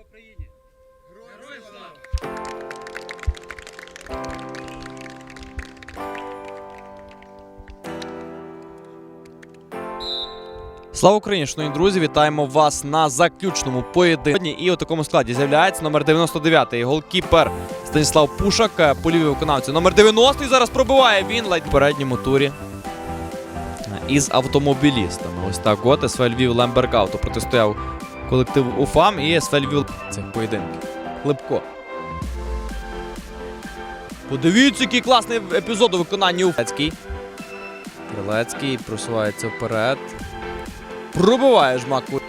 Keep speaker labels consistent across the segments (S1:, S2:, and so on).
S1: Слава Україні! Героям слава!
S2: Слава Україні, шановні друзі! Вітаємо вас на заключному поєдинку. І у такому складі з'являється номер 99-й голкіпер Станіслав Пушак, е, полівий виконавці. Номер 90-й зараз пробиває він ледь в передньому турі е, із автомобілістами. Ось так от СВ Львів Лемберг Авто протистояв колектив УФАМ і Львів цих поєдинків. Липко. Подивіться, який класний епізод у виконанні Уфецький. Крилецький просувається вперед. Пробиває жмаку.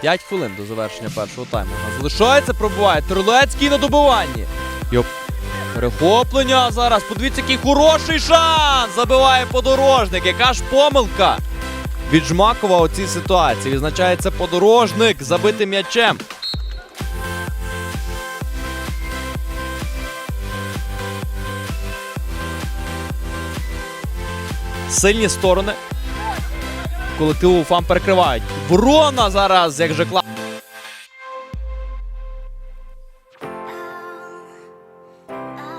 S2: 5 хвилин до завершення першого тайму. Залишається, пробиває. Терлецький на добиванні. Йоп. Перехоплення зараз. Подивіться, який хороший шанс. Забиває подорожник. Яка ж помилка від Жмакова у цій ситуації. Відзначається подорожник забитим м'ячем. Сильні сторони. Колективу УФАМ перекривають. Ворона зараз, як же класно.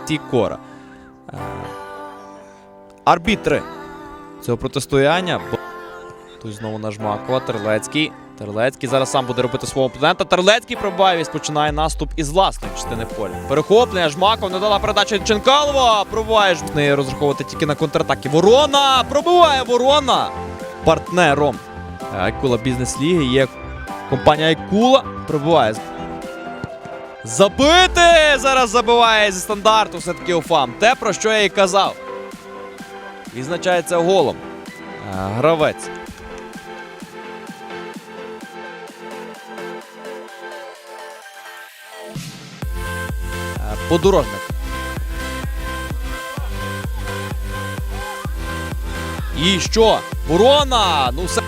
S2: Тікора. Е, Арбітри цього протистояння. Тут знову на Жмакова. Терлецький. Терлецький зараз сам буде робити свого опонента. Терлецький пробиває, і починає наступ із власної частини поля. Перехоплення. Жмаков не дала передачу Ченкалова. Пробиває Ж- не розраховувати тільки на контратаки. Ворона! Пробиває ворона! Партнером Айкула бізнес-ліги є компанія Айкула. Пробиває. Забити! Зараз забиває зі стандарту все-таки УФАМ. Те, про що я і казав. Відзначається голом. Е, Гравець. Подорожник. І що? Ворона! Ну все.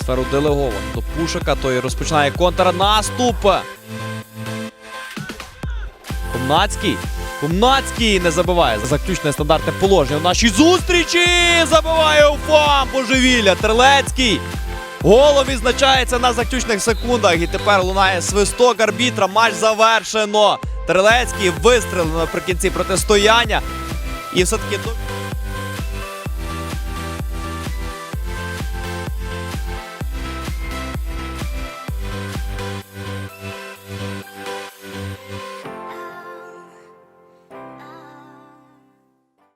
S2: Сферу делеговано до Пушика, той розпочинає контрнаступ. Комнацький. Комнацький не забиває. Заключне стандартне положення в нашій зустрічі. Забиває Уфам божевілля. Терлецький. Голом відзначається на заключних секундах. І тепер лунає свисток арбітра. Матч завершено. Терлецький вистрелив наприкінці протистояння. І все-таки